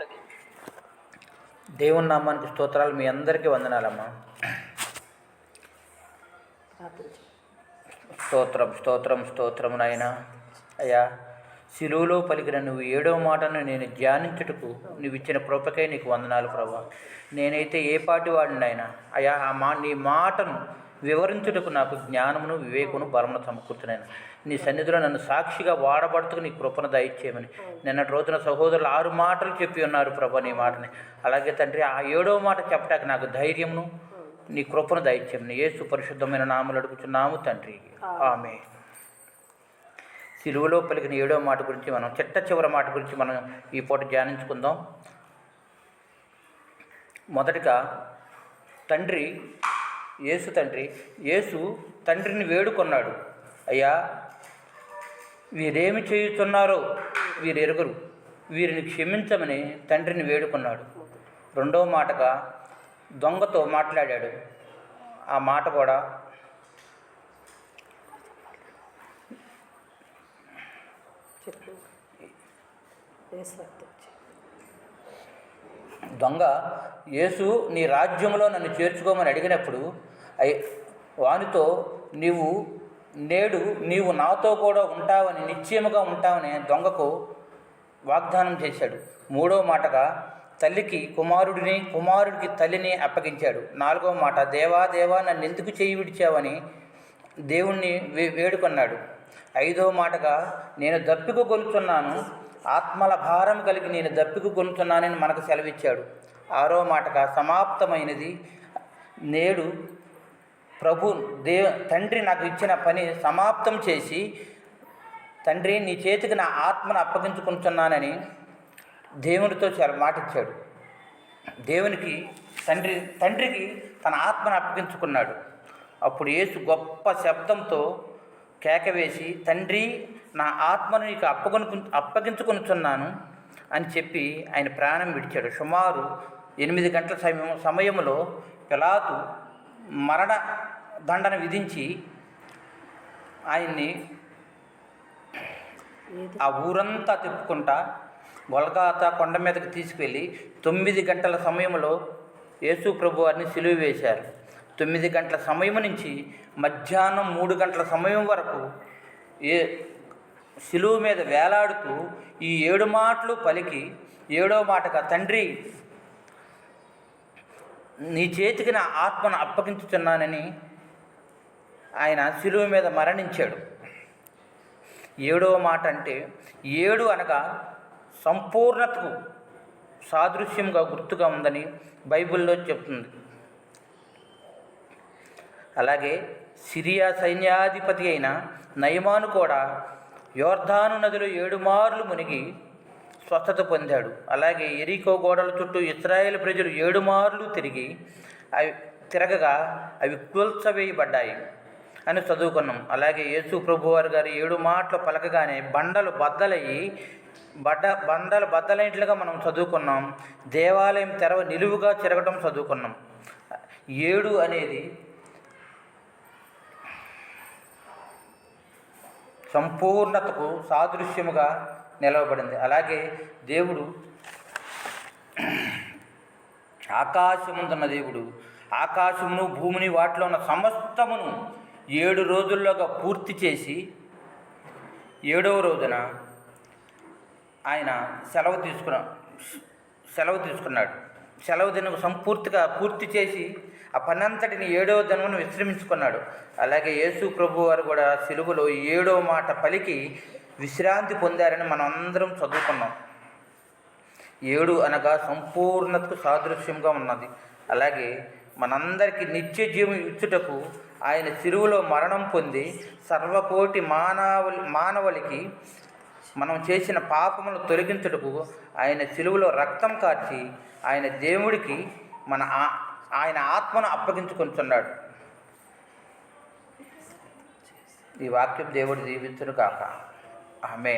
ఉన్నది. దేవుని నామానికి స్తోత్రాలు మీ అందరికీ వందనాలమ్మా. స్తోత్రం స్తోత్రం స్తోత్రం నాయన. అయ్యా శిలువలో పలికిన నువ్వు ఏడవ మాటను నేను ధ్యానించుటకు నువ్వు ఇచ్చిన కృపకై నీకు వందనాలు ప్రభా. నేనైతే ఏ పాటి వాడిని అయ్యా ఆ మా నీ మాటను వివరించుటకు నాకు జ్ఞానమును వివేకును బలమును సమకూర్చున్నాను నీ సన్నిధిలో నన్ను సాక్షిగా వాడబడుతూ నీ కృపను దయచేయమని. నిన్నటి రోజున సహోదరులు ఆరు మాటలు చెప్పి ఉన్నారు ప్రభా నీ మాటని. అలాగే తండ్రి ఆ ఏడవ మాట చెప్పటానికి నాకు ధైర్యమును నీ కృపను దయచేయమని. యేసు పరిశుద్ధమైన నామలు అడుగుచున్నాము తండ్రి. ఆమె సిలువలో పలికిన ఏడో మాట గురించి మనం చిట్ట చివరి మాట గురించి మనం ఈ పూట ధ్యానించుకుందాం. మొదటిగా తండ్రి యేసు తండ్రి యేసు తండ్రిని వేడుకొన్నాడు. అయ్యా వీరేమి చేయుతున్నారో వీరు వీరిని క్షమించమని తండ్రిని వేడుకున్నాడు. రెండవ మాటగా దొంగతో మాట్లాడాడు. ఆ మాట కూడా చెప్పు. దొంగ యేసు నీ రాజ్యంలో నన్ను చేర్చుకోమని అడిగినప్పుడు వానితో నీవు నేడు నీవు నాతో కూడా ఉంటావని నిశ్చయముగా ఉంటావని దొంగకు వాగ్దానం చేశాడు. మూడో మాటగా తల్లికి కుమారుడిని కుమారుడికి తల్లిని అప్పగించాడు. నాలుగో మాట దేవా దేవా నన్ను ఎందుకు చేయి విడిచావని దేవుణ్ణి వే వేడుకొన్నాడు. ఐదో మాటగా నేను దప్పిక కొలుచున్నాను. ఆత్మల భారం కలిగి నేను దప్పికొనుతున్నానని మనకు సెలవిచ్చాడు. ఆరో మాటగా సమాప్తమైనది. నేడు ప్రభు దే తండ్రి నాకు ఇచ్చిన పని సమాప్తం చేసి తండ్రి నీ చేతికి నా ఆత్మను అప్పగించుకుంటున్నానని దేవునితో మాటిచ్చాడు. మాట ఇచ్చాడు దేవునికి తండ్రి తండ్రికి తన ఆత్మను అప్పగించుకున్నాడు. అప్పుడు యేసు గొప్ప శబ్దంతో కేక వేసి తండ్రి నా ఆత్మను నీకు అప్పగొను అప్పగించుకొనుచున్నాను అని చెప్పి ఆయన ప్రాణం విడిచాడు. సుమారు ఎనిమిది గంటల సమయం సమయంలో పిలాతు మరణ దండన విధించి ఆయన్ని ఆ ఊరంతా తిప్పుకుంటా గొలగాత కొండ మీదకి తీసుకెళ్ళి తొమ్మిది గంటల సమయంలో యేసు ప్రభు వారిని సిలువ వేశారు. తొమ్మిది గంటల సమయం నుంచి మధ్యాహ్నం మూడు గంటల సమయం వరకు ఏ శిలువు మీద వేలాడుతూ ఈ ఏడు మాటలు పలికి ఏడో మాటగా తండ్రి నీ చేతికి నా ఆత్మను అప్పగించుతున్నానని ఆయన శిలువు మీద మరణించాడు. ఏడవ మాట అంటే ఏడు అనగా సంపూర్ణతకు సాదృశ్యంగా గుర్తుగా ఉందని బైబిల్లో చెప్తుంది. అలాగే సిరియా సైన్యాధిపతి అయిన నయమాను కూడా యోర్ధాను నదిలో ఏడు మార్లు మునిగి స్వస్థత పొందాడు. అలాగే ఎరికో గోడల చుట్టూ ఇస్రాయేల్ ప్రజలు ఏడు మార్లు తిరిగి అవి తిరగగా అవి కూల్చవేయబడ్డాయి అని చదువుకున్నాం. అలాగే యేసు ప్రభువారు గారు ఏడు మాటలు పలకగానే బండలు బద్దలయ్యి బడ్డ బండలు బద్దలైనట్లుగా మనం చదువుకున్నాం. దేవాలయం తెరవ నిలువుగా తిరగటం చదువుకున్నాం. ఏడు అనేది సంపూర్ణతకు సాదృశ్యముగా నిలవబడింది. అలాగే దేవుడు ఆకాశముందున్న దేవుడు ఆకాశమును భూమిని వాటిలో ఉన్న సమస్తమును ఏడు రోజుల్లోగా పూర్తి చేసి ఏడవ రోజున ఆయన సెలవు తీసుకున్న సెలవు తీసుకున్నాడు. సెలవు దినం సంపూర్తిగా పూర్తి చేసి ఆ పనంతటిని ఏడవ దినమును విశ్రమించుకున్నాడు. అలాగే యేసు ప్రభు వారు కూడా సిలువలో ఏడవ మాట పలికి విశ్రాంతి పొందారని మనం అందరం చదువుకున్నాం. ఏడు అనగా సంపూర్ణతకు సాదృశ్యంగా ఉన్నది. అలాగే మనందరికీ నిత్య జీవం ఇచ్చుటకు ఆయన సిరువులో మరణం పొంది సర్వకోటి మానవలి మానవులకి మనం చేసిన పాపములను తొలగించుటకు ఆయన సిలువలో రక్తం కార్చి ఆయన దేవుడికి మన ఆయన ఆత్మను అప్పగించుకుంటున్నాడు. ఈ వాక్యం దేవుడు దీవించును కాక ఆమె